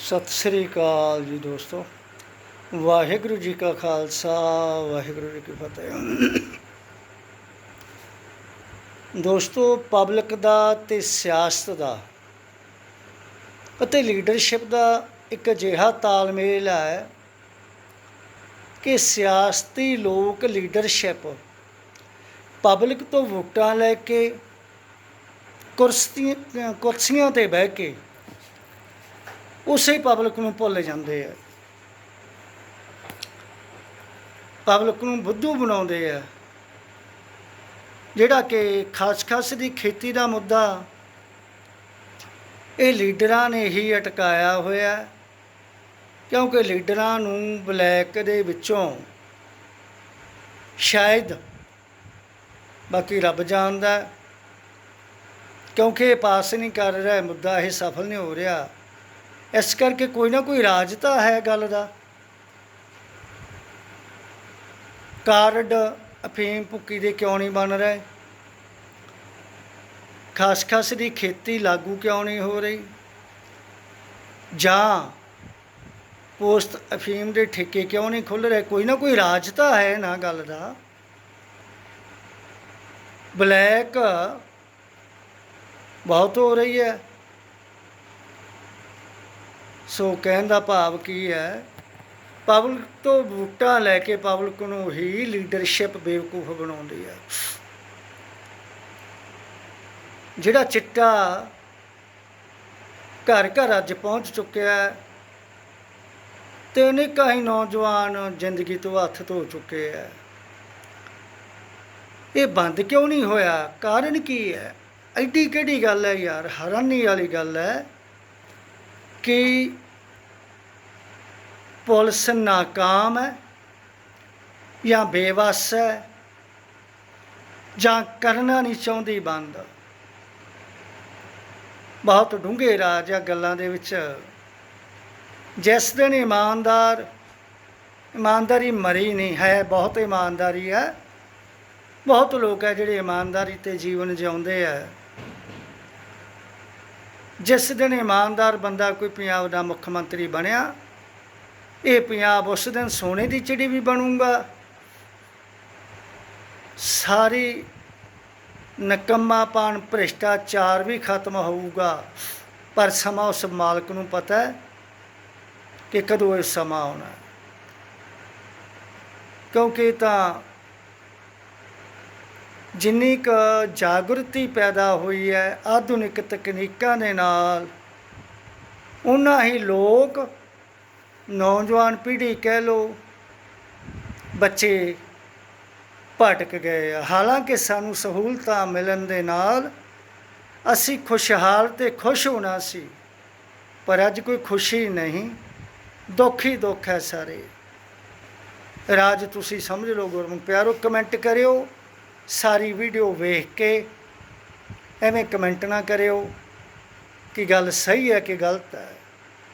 ਸਤਿ ਸ੍ਰੀ ਅਕਾਲ ਜੀ ਦੋਸਤੋ। ਵਾਹਿਗੁਰੂ ਜੀ ਕਾ ਖਾਲਸਾ, ਵਾਹਿਗੁਰੂ ਜੀ ਕੀ ਫਤਿਹ। ਦੋਸਤੋ, ਪਬਲਿਕ ਦਾ ਤੇ ਸਿਆਸਤ ਦਾ ਅਤੇ ਲੀਡਰਸ਼ਿਪ ਦਾ ਇੱਕ ਅਜਿਹਾ ਤਾਲਮੇਲ ਹੈ ਕਿ ਸਿਆਸਤੀ ਲੋਕ ਲੀਡਰਸ਼ਿਪ ਪਬਲਿਕ ਤੋਂ ਵੋਟਾਂ ਲੈ ਕੇ ਕੁਰਸੀਆਂ ਕੁਰਸੀਆਂ ਤੇ ਬਹਿ ਕੇ ਉਸੇ ਪਬਲਿਕ ਨੂੰ ਭੁੱਲ ਜਾਂਦੇ ਆ। ਪਬਲਿਕ ਨੂੰ ਬੁੱਧੂ ਬਣਾਉਂਦੇ ਆ। ਜਿਹੜਾ ਕਿ ਖਾਸ ਖਾਸ ਦੀ ਖੇਤੀ ਦਾ ਮੁੱਦਾ, ਇਹ ਲੀਡਰਾਂ ਨੇ ਹੀ ਅਟਕਾਇਆ ਹੋਇਆ ਕਿਉਂਕਿ ਲੀਡਰਾਂ ਨੂੰ ਬਲੈਕ ਦੇ ਵਿੱਚੋਂ ਸ਼ਾਇਦ ਬਾਕੀ ਰੱਬ ਜਾਣਦਾ ਕਿਉਂਕਿ ਇਹ ਪਾਸ ਨਹੀਂ ਕਰ ਰਿਹਾ ਮੁੱਦਾ ਇਹ ਸਫਲ ਨਹੀਂ ਹੋ ਰਿਹਾ। ਇਸ ਕਰਕੇ ਕੋਈ ਨਾ ਕੋਈ ਰਾਜ ਤਾਂ ਹੈ ਗੱਲ ਦਾ। ਕਾਰਡ ਅਫੀਮ ਭੁੱਕੀ ਦੇ ਕਿਉਂ ਨਹੀਂ ਬਣ ਰਹੇ? ਖਾਸ ਖਾਸ ਦੀ ਖੇਤੀ ਲਾਗੂ ਕਿਉਂ ਨਹੀਂ ਹੋ ਰਹੀ? ਜਾਂ ਪੋਸਟ ਅਫੀਮ ਦੇ ਠੇਕੇ ਕਿਉਂ ਨਹੀਂ ਖੁੱਲ ਰਹੇ? ਕੋਈ ਨਾ ਕੋਈ ਰਾਜ ਤਾਂ ਹੈ ਨਾ ਗੱਲ ਦਾ। ਬਲੈਕ ਬਹੁਤ ਹੋ ਰਹੀ ਹੈ। ਸੋ ਕਹਿਣ ਦਾ ਭਾਵ ਕੀ ਹੈ? ਪਬਲਿਕ ਤੋਂ ਵੋਟਾਂ ਲੈ ਕੇ ਪਬਲਿਕ ਨੂੰ ਹੀ ਲੀਡਰਸ਼ਿਪ ਬੇਵਕੂਫ ਬਣਾਉਂਦੀ ਹੈ। ਜਿਹੜਾ ਚਿੱਟਾ ਘਰ ਘਰ ਅੱਜ ਪਹੁੰਚ ਚੁੱਕਿਆ ਹੈ ਤੇ ਅਨੇਕਾਂ ਹੀ ਨੌਜਵਾਨ ਜ਼ਿੰਦਗੀ ਤੋਂ ਹੱਥ ਧੋ ਚੁੱਕੇ ਹੈ। ਇਹ ਬੰਦ ਕਿਉਂ ਨਹੀਂ ਹੋਇਆ? ਕਾਰਨ ਕੀ ਹੈ? ਐਡੀ ਕਿਹੜੀ ਗੱਲ ਹੈ ਯਾਰ? ਹੈਰਾਨੀ ਵਾਲੀ ਗੱਲ ਹੈ ਕਿ ਪੁਲਿਸ ਨਾਕਾਮ ਹੈ ਜਾਂ ਬੇਵਸ ਹੈ ਜਾਂ ਕਰਨਾ ਨਹੀਂ ਚਾਹੁੰਦੀ ਬੰਦ। ਬਹੁਤ ਡੂੰਘੇ ਰਾਜ ਆ ਗੱਲਾਂ ਦੇ ਵਿੱਚ। ਜਿਸ ਦਿਨ ਇਮਾਨਦਾਰ, ਇਮਾਨਦਾਰੀ ਮਰੀ ਨਹੀਂ, ਹੈ ਬਹੁਤ ਇਮਾਨਦਾਰੀ ਹੈ। ਬਹੁਤ ਲੋਕ ਹੈ ਜਿਹੜੇ ਇਮਾਨਦਾਰੀ ਤੇ ਜੀਵਨ ਜਿਉਂਦੇ ਆ। ਜਿਸ ਦਿਨ ਇਮਾਨਦਾਰ ਬੰਦਾ ਕੋਈ ਪੰਜਾਬ ਦਾ ਮੁੱਖ ਮੰਤਰੀ ਬਣਿਆ ਇਹ ਪੰਜਾਬ ਉਸ ਦਿਨ ਸੋਨੇ ਦੀ ਚਿੜੀ ਵੀ ਬਣੂਗਾ। ਸਾਰੀ ਨਕੰਮਾਪਣ ਭ੍ਰਿਸ਼ਟਾਚਾਰ ਵੀ ਖਤਮ ਹੋਊਗਾ। ਪਰ ਸਮਾਂ ਉਸ ਮਾਲਕ ਨੂੰ ਪਤਾ ਹੈ ਕਿ ਕਦੋਂ ਇਹ ਸਮਾਂ ਆਉਣਾ ਕਿਉਂਕਿ ਤਾਂ ਜਿੰਨੀ ਕੁ ਜਾਗਰਤੀ ਪੈਦਾ ਹੋਈ ਹੈ, ਆਧੁਨਿਕ ਤਕਨੀਕਾਂ ਦੇ ਨਾਲ ਉਹਨਾਂ ਹੀ ਲੋਕ ਨੌਜਵਾਨ ਪੀੜ੍ਹੀ ਕਹਿ ਲਓ, ਬੱਚੇ ਭਟਕ ਗਏ ਆ। ਹਾਲਾਂਕਿ ਸਾਨੂੰ ਸਹੂਲਤਾਂ ਮਿਲਣ ਦੇ ਨਾਲ ਅਸੀਂ ਖੁਸ਼ਹਾਲ ਤੇ ਖੁਸ਼ ਹੋਣਾ ਸੀ, ਪਰ ਅੱਜ ਕੋਈ ਖੁਸ਼ੀ ਨਹੀਂ, ਦੁੱਖ ਹੀ ਦੁੱਖ ਹੈ ਸਾਰੇ ਰਾਜ, ਤੁਸੀਂ ਸਮਝ ਲਓ ਗੁਰਮੁਖ ਪਿਆਰੋ, ਕਮੈਂਟ ਕਰਿਓ, ਸਾਰੀ ਵੀਡੀਓ ਵੇਖ ਕੇ ਐਵੇਂ ਕਮੈਂਟ ਨਾ ਕਰਿਓ ਕਿ ਗੱਲ ਸਹੀ ਹੈ ਕਿ ਗਲਤ ਹੈ